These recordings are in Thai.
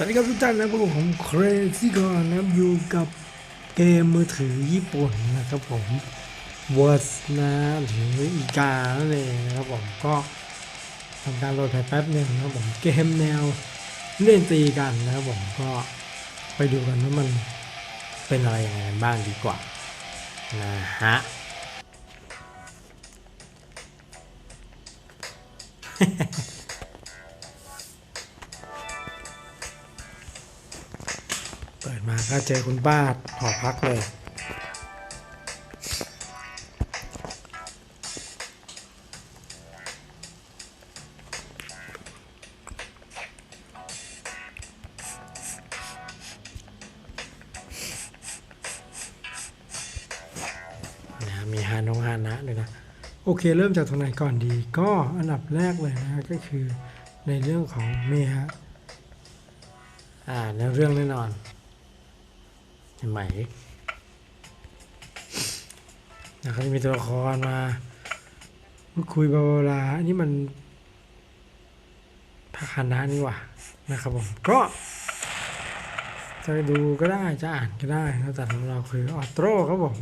สวัสดีครับทุกท่านนะครับผมเครซี่ก่อนนะอยู่กับเกมมือถือญี่ปุ่นนะครับผม w o r d นะหรืออีกานั่นเองนะครับผมก็ทำการโหลดไปแป๊บหนึ่งนะครับผมเกมแนวเล่นตีกันนะครับผมก็ไปดูกันว่ามันเป็นอะไรยังไงบ้างดีกว่านะฮะเเปิดมาก็เจอคุณป้าหอพักเลยนะมีฮานงฮานะเลยนะ โอเคเริ่มจากตรงไหนก่อนดี ก็อันดับแรกเลยนะก็คือในเรื่องของเมียอ่าในเรื่องแน่นอน ไหมนะเขาจะมีตัวละครมาพูดคุยบาลาอันนี้มันพาคณะนี่ว่านะครับผมก็จะดูก็ได้จะอ่านก็ได้แล้วแต่ของเราคือออโต้ครับผม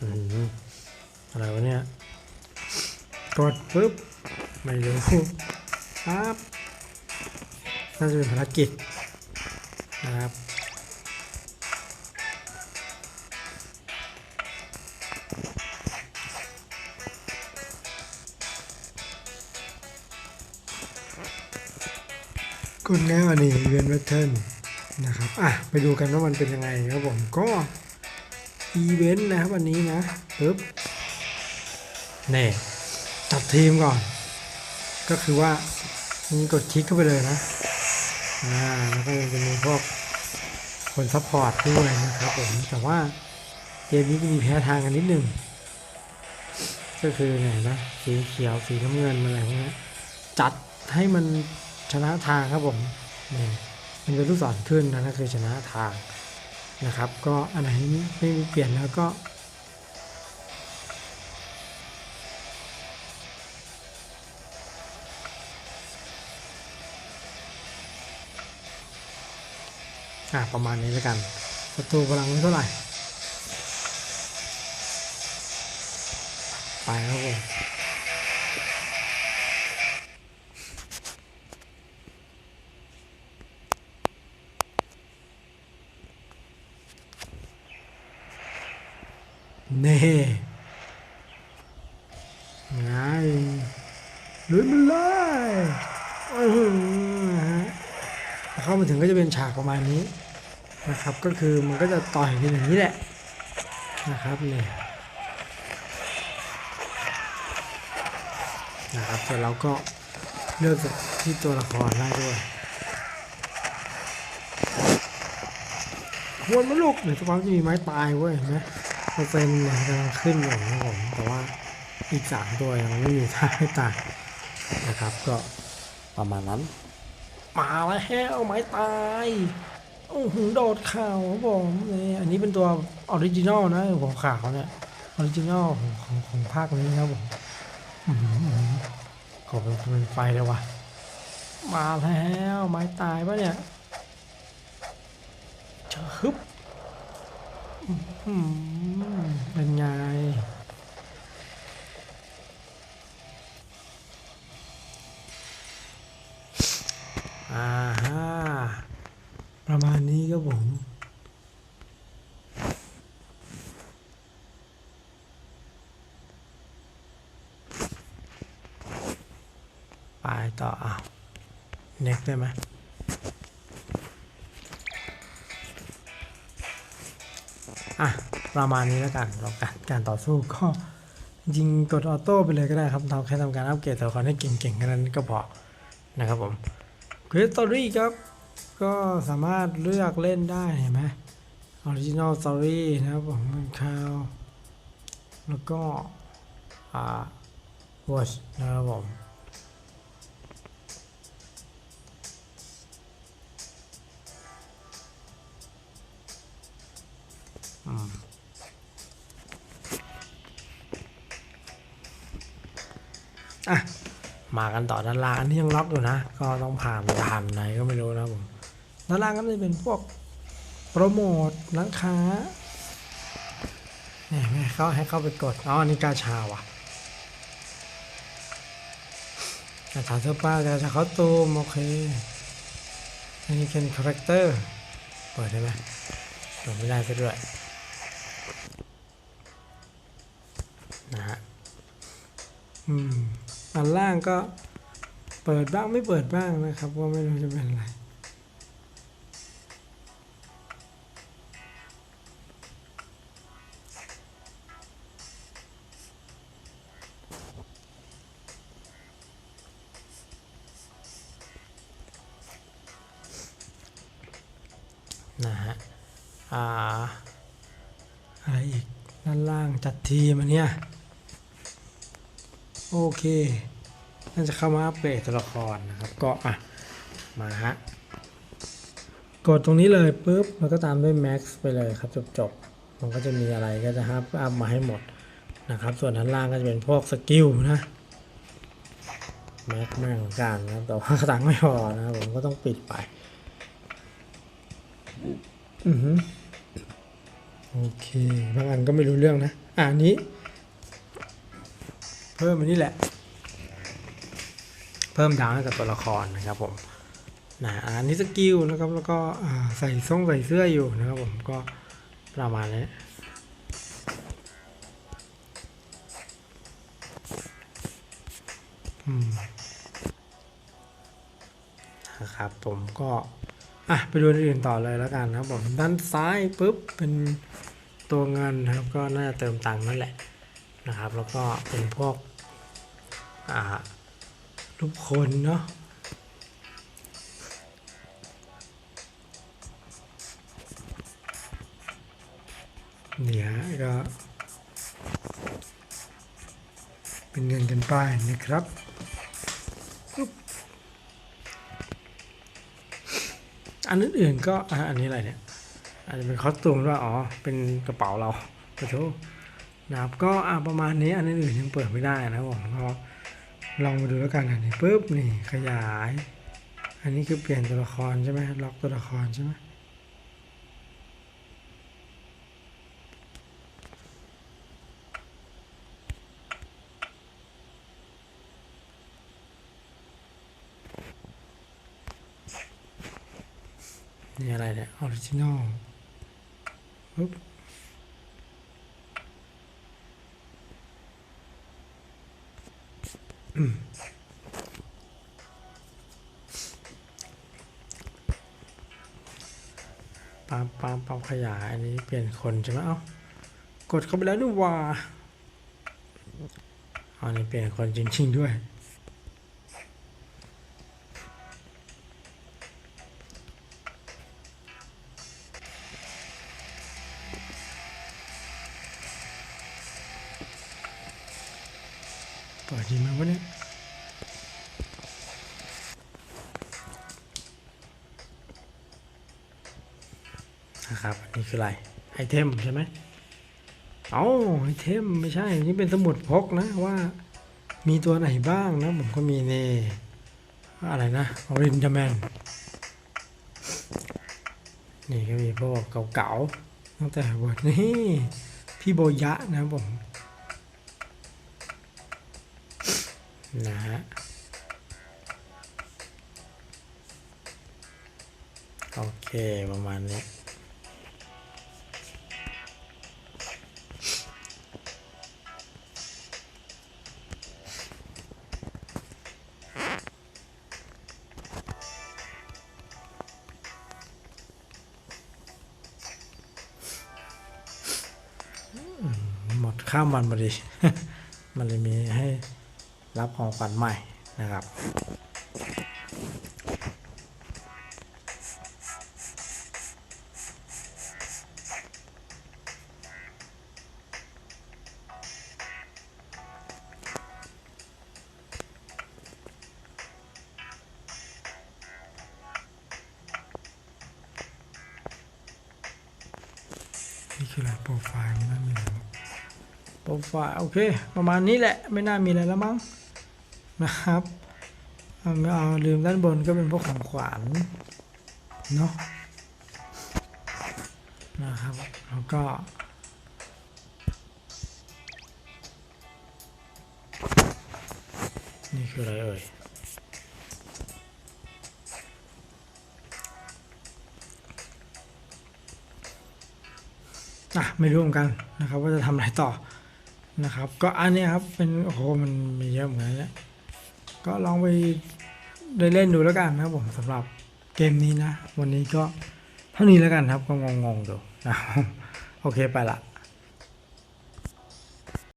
อะไรวะเนี่ย กดปุ๊บ ไม่รู้ปั๊บน่าจะเป็นภารกิจนะครับกดแล้วอันนี้เวียนแพทเทิร์นนะครับ อะ ไปดูกันว่ามันเป็นยังไงครับผมก็ อีเวนต์นะครับวันนี้นะปึ๊บนี่จัดทีมก่อน ก็คือว่ามีกดคลิกเข้าไปเลยนะอ่าแล้วก็จะมีพวกคนซัพพอร์ตด้วยนะครับผมแต่ว่าเกมนี้จะมีแพ้ทางกันนิดหนึ่งก็คือไหนนะสีเขียวสีน้ำเงินอะไรพวกนี้จัดให้มันชนะทางครับผมนี่มันเป็นลูกศรขึ้นนะนั่นคือชนะทาง นะครับ ก็อันไหนไม่เปลี่ยนแล้วก็ อะประมาณนี้แล้วกันศัตรูพลังไม่เท่าไหร่ ไปครับผม เน่ไงลุยมันเลยอื้อหือฮะเข้ามาถึงก็จะเป็นฉากประมาณนี้นะครับ ก็คือมันก็จะต่อยกันอย่างนี้แหละนะครับเนี่ยนะครับแต่เราก็เลือกที่ตัวละครได้ด้วยวนมาลูกเดี๋ยวสักพักจะมีไม้ตายเว้ยเห็นไหม เปอร์เซ็นต์เนี่ยกำลังขึ้นอยู่นะครับผมแต่ว่าอีกสามตัวยังไม่มีท่าให้ตายนะครับ ก็ประมาณนั้น มาแล้วไม้ตายโอ้โหโดดข่าวครับผมนี่อันนี้เป็นตัวออริจินอลนะหัวขาวเนี่ยออริจินอลของของของภาคนี้ครับผมอื้อหืออื้อหือขอเป็นเป็นไฟเลยว่ะมาแล้วไม้ตายปะเนี่ยเชะฮึบอื้อหือ เป็นไง อ่าฮะประมาณนี้ครับผมไปต่ออะเน็กได้ไหมอะ ประมาณนี้แล้วกันเราการการต่อสู้ก็ยิงกดออโต้ไปเลยก็ได้ครับทำแค่ทำการอัปเกรดตัวเขาให้เก่งๆแค่นั้นก็พอนะครับผมคริสตอรี่ครับ ก็สามารถเลือกเล่นได้เห็นไหมออริจินอลสตอรี่นะครับผมมันคาวแล้วก็อ่าวอชนะครับผมอืม มากันต่อด้านล่างอันนี้ยังล็อกอยู่นะ ก็ต้องผ่านผ่านไหนก็ไม่รู้นะผมด้านล่างก็จะเป็นพวกโปรโมทร้านค้าเนี่ยไม่ให้เข้าให้เข้าไปกดอ๋ออันนี้กาชาว่ะกาชาเสื้อผ้ากาชาคอสตูมโอเคอันนี้เป็นคาแรคเตอร์เปิดได้ไหมเปิดไม่ได้ซะด้วยนะฮะอืม อันล่างก็เปิดบ้างไม่เปิดบ้างนะครับก็ไม่รู้จะเป็นอะไรนะฮะอ่าอะไรอีกด้านล่างจัดทีมอันเนี้ย โอเค น่าจะเข้ามาอัปเดตัวละครนะครับ ก็อะ มาฮะ กดตรงนี้เลยปุ๊บแล้วก็ตามด้วย Max ไปเลยครับจบจบๆ มันก็จะมีอะไรก็จะฮับอัพมาให้หมดนะครับ ส่วนด้านล่างก็จะเป็นพวกสกิลนะแม็กแม่งการนะครับแต่ว่าตังค์ไม่พอนะผมก็ต้องปิดไป อือฮึโอเค บางอันก็ไม่รู้เรื่องนะ อ่านี้ เพิ่มอันนี้แหละ เพิ่มดาวให้กับตัวละครนะครับผมนะอันนี้สกิลนะครับแล้วก็ใส่ส่งใส่เสื้ออยู่นะครับผมก็ประมาณนี้นะครับผมก็อะไปดูอันอื่นต่อเลยแล้วกันนะครับผมด้านซ้ายปุ๊บเป็นตัวเงินครับก็น่าจะเติมตังค์นั่นแหละ นะครับ แล้วก็เป็นพวกรูปคนเนาะเนี่ยก็เป็นเงินกันไปนะครับอันอื่นๆก็อันนี้อะไรเนี่ยอาจจะเป็นคอสตูมว่าอ๋อเป็นกระเป๋าเราขอโทษ นะครับก็อะประมาณนี้อันอื่นยังเปิดไม่ได้นะครับผมก็ลองมาดูแล้วกันอันนี้ปุ๊บนี่ขยาย อันนี้คือเปลี่ยนตัวละครใช่ไหมล็อกตัวละครใช่ไหมนี่อะไรเนี่ยออริจินอลปุ๊บ ปามปามปามขยายอันนี้เปลี่ยนคนใช่ไหมเอ้ากดเข้าไปแล้วนี่ว่าอันนี้เปลี่ยนคนจริงๆด้วย ปิดดีไหมวะเนี่ยนะครับนนี้คืออะไรไอเทมใช่ไหมเอาไอเทมไม่ใช่ นี่เป็นสมุดพกนะว่ามีตัวไหนบ้างนะผมก็มีเนอะไรนะออรินจาแมนนี่ก็มีพวกเก่าๆตั้งแต่บทนี่พี่โบยะนะผม นะฮะโอเคประมาณนี้หมดข้ามวันพอดี มันเลยมีให้ รับของขวัญใหม่นะครับ นี่คืออะไรโปรไฟล์ไม่น่ามีอะไรมั้งโปรไฟล์โอเค ประมาณนี้แหละ ไม่น่ามีอะไรแล้วมั้ง นะครับเอาไม่เอาลืมด้านบนก็เป็นพวกของขวัญเนาะนะครับแล้วก็นี่คืออะไรเอ่ยอะไม่รู้เหมือนกันนะครับ ว่าจะทำอะไรต่อนะครับ ก็อันนี้ครับเป็นโอ้โหมันมีเยอะเหมือนกันเนี่ย ก็ลองไปเล่นดูแล้วกันนะครับผมสำหรับเกมนี้นะ วันนี้ก็เท่านี้แล้วกันครับก็งงๆดูนะโอเคไปละ